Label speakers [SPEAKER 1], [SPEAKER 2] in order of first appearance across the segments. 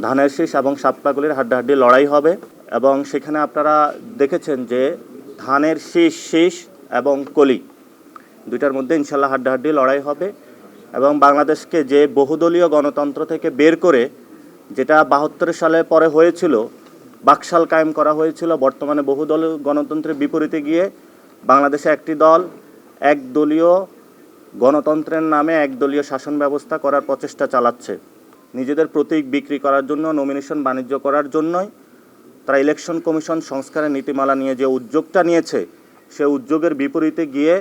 [SPEAKER 1] ধানের শীষ এবং সাপলাগুলির হাড্ডাহাড্ডি লড়াই হবে এবং সেখানে আপনারা দেখেছেন যে ধানের শীষ শীষ এবং কলি দুইটার মধ্যে ইনশাল্লাহ হাড্ডাহাড্ডি লড়াই হবে এবং বাংলাদেশকে যে বহুদলীয় গণতন্ত্র থেকে বের করে যেটা বাহাত্তর সালে পরে হয়েছিল, বাকশাল কায়েম করা হয়েছিল, বর্তমানে বহুদলীয় গণতন্ত্রের বিপরীতে গিয়ে বাংলাদেশে একটি দল একদলীয় গণতন্ত্রের নামে একদলীয় শাসন ব্যবস্থা করার প্রচেষ্টা চালাচ্ছে। নিজেদের প্রতীক বিক্রি করার জন্য নমিনেশন বাণিজ্য করার জন্যই তারা ইলেকশন কমিশন সংস্কারের নীতিমালা নিয়ে যে উদ্যোগটা নিয়েছে, সে উদ্যোগের বিপরীতে গিয়ে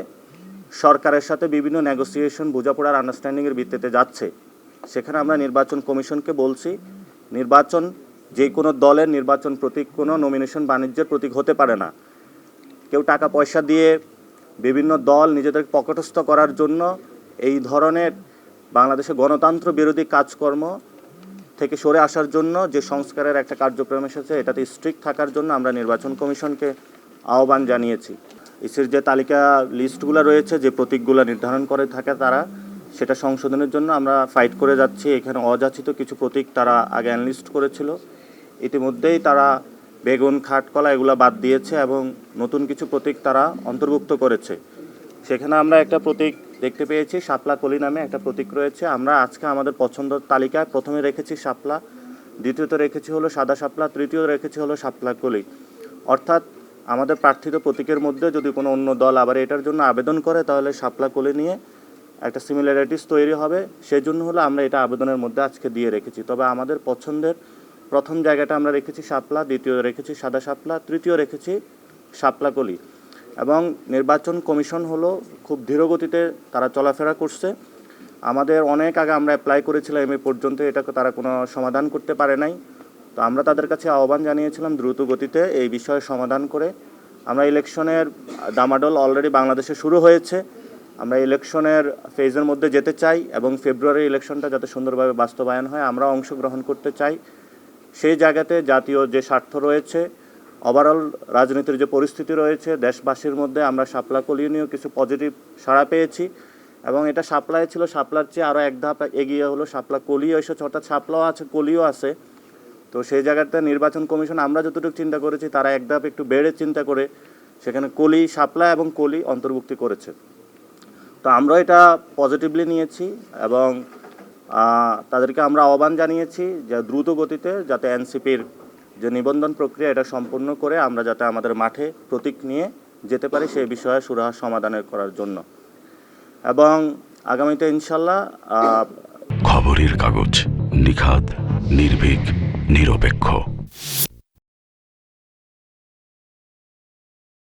[SPEAKER 1] সরকারের সাথে বিভিন্ন নেগোসিয়েশন বোঝাপড়ার আন্ডারস্ট্যান্ডিংয়ের ভিত্তিতে যাচ্ছে। সেখানে আমরা নির্বাচন কমিশনকে বলছি, নির্বাচন যে কোনো দলের নির্বাচন প্রতীক কোনো নমিনেশন বাণিজ্যের প্রতীক হতে পারে না। কেউ টাকা পয়সা দিয়ে বিভিন্ন দল নিজেদের পকেটস্থ করার জন্য এই ধরনের বাংলাদেশে গণতন্ত্র বিরোধী কাজকর্ম থেকে সরে আসার জন্য যে সংস্কারের একটা কার্যক্রম এসেছে, এটাতে স্ট্রিক্ট থাকার জন্য আমরা নির্বাচন কমিশনকে আহ্বান জানিয়েছি। ইসির যে তালিকা লিস্টগুলো রয়েছে, যে প্রতীকগুলো নির্ধারণ করে থাকে তারা, সেটা সংশোধনের জন্য আমরা ফাইট করে যাচ্ছি। এখানে অযাচিত কিছু প্রতীক তারা আগে অ্যানলিস্ট করেছিল। ইতিমধ্যেই তারা বেগুন খাটকলা এগুলো বাদ দিয়েছে এবং নতুন কিছু প্রতীক তারা অন্তর্ভুক্ত করেছে। সেখানে আমরা একটা প্রতীক দেখতে পেয়েছি, শাপলা কলি নামে একটা প্রতীক রয়েছে। আমরা আজকে আমাদের পছন্দ তালিকায় প্রথমে রেখেছি শাপলা, দ্বিতীয়ত রেখেছি হলো সাদা শাপলা তৃতীয় রেখেছি হলো শাপলা কলি। অর্থাৎ আমাদের প্রার্থিত প্রতীকের মধ্যে যদি কোনো অন্য দল আবার এটার জন্য আবেদন করে, তাহলে শাপলা কলি নিয়ে একটা সিমিলারিটিস তৈরি হবে। সেই জন্য হলো আমরা এটা আবেদনের মধ্যে আজকে দিয়ে রেখেছি। তবে আমাদের পছন্দের প্রথম জায়গাটা আমরা রেখেছি শাপলা দ্বিতীয় রেখেছি সাদা শাপলা তৃতীয় রেখেছি শাপলা কলি। এবং নির্বাচন কমিশন হলো খুব ধীরগতিতে তারা চলাফেরা করছে। আমাদের অনেক আগে আমরা অ্যাপ্লাই করেছিলাম, এ পর্যন্ত এটাকে তারা কোনো সমাধান করতে পারে নাই। তো আমরা তাদের কাছে আহ্বান জানিয়েছিলাম দ্রুত গতিতে এই বিষয়ে সমাধান করে। আমরা ইলেকশনের দামাডল অলরেডি বাংলাদেশে শুরু হয়েছে। আমরা ইলেকশনের ফেজের মধ্যে যেতে চাই এবং ফেব্রুয়ারি ইলেকশনটা যাতে সুন্দরভাবে বাস্তবায়ন হয়, আমরা অংশগ্রহণ করতে চাই। সেই জায়গাতে জাতীয় যে স্বার্থ রয়েছে ওভারঅল রাজনীতির যে পরিস্থিতি রয়েছে, দেশবাসীর মধ্যে আমরা শাপলা কলিও নিয়েও কিছু পজিটিভ সাড়া পেয়েছি এবং এটা সাপ্লাই ছিল শাপলার চেয়ে আরও এক ধাপ এগিয়ে হলো। শাপলা কলিও এসেছে, অর্থাৎ শাপলাও আছে কলিও আছে। তো সেই জায়গাতে নির্বাচন কমিশন, আমরা যতটুকু চিন্তা করেছি, তারা এক ধাপ একটু বেড়ে চিন্তা করে সেখানে কলি শাপলা এবং কলি অন্তর্ভুক্তি করেছে। তো আমরা এটা পজিটিভলি নিয়েছি এবং তাদেরকে আমরা আহ্বান জানিয়েছি যে দ্রুত গতিতে যাতে এনসিপির যে নিবন্ধন প্রক্রিয়া এটা সম্পূর্ণ করে আমরা যাতে আমাদের মাঠে প্রতীক নিয়ে যেতে পারি সেই বিষয়ে সুরাহা সমাধানের করার জন্য। এবং আগামীতে ইনশাল্লাহ
[SPEAKER 2] খবরের কাগজ নিখাত নির্ভীক, নিরপেক্ষ।